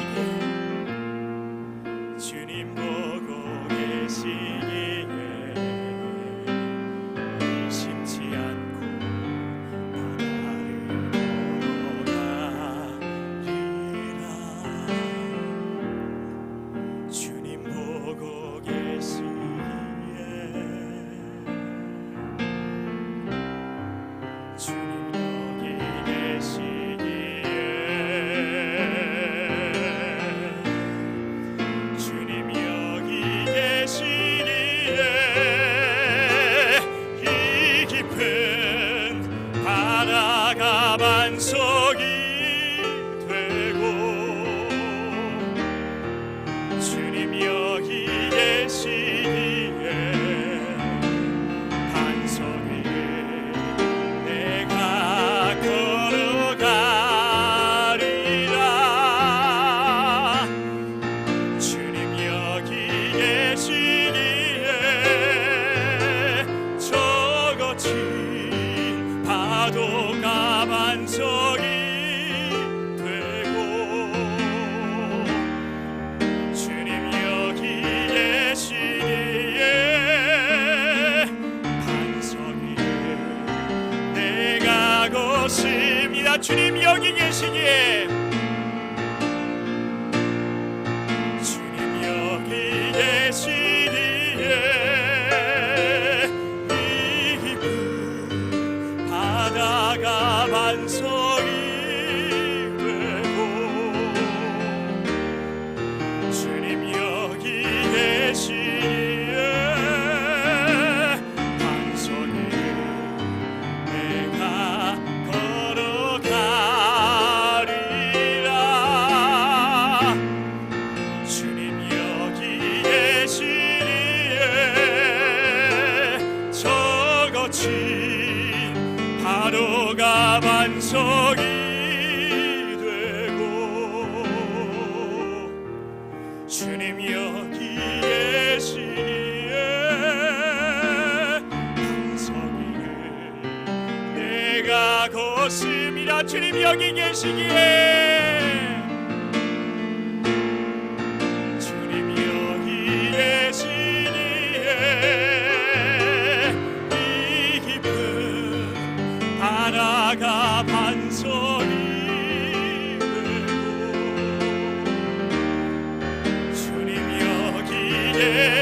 Merci. 나라가 만소. 믿습니다. 주님 여기 계시기에. 주님 여기 계시기에. 이 바다가 만성 시작이 되고 주님 여기 계시에 풍성이에 내가 거슴이라 주님 여기 계시기에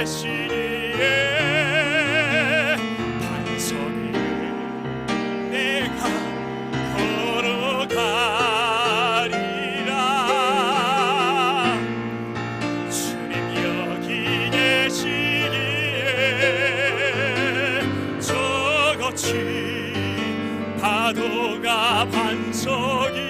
대신에 반석을 내가 걸어가리라. 주님 여기 계시기에 저같이 파도가 반석이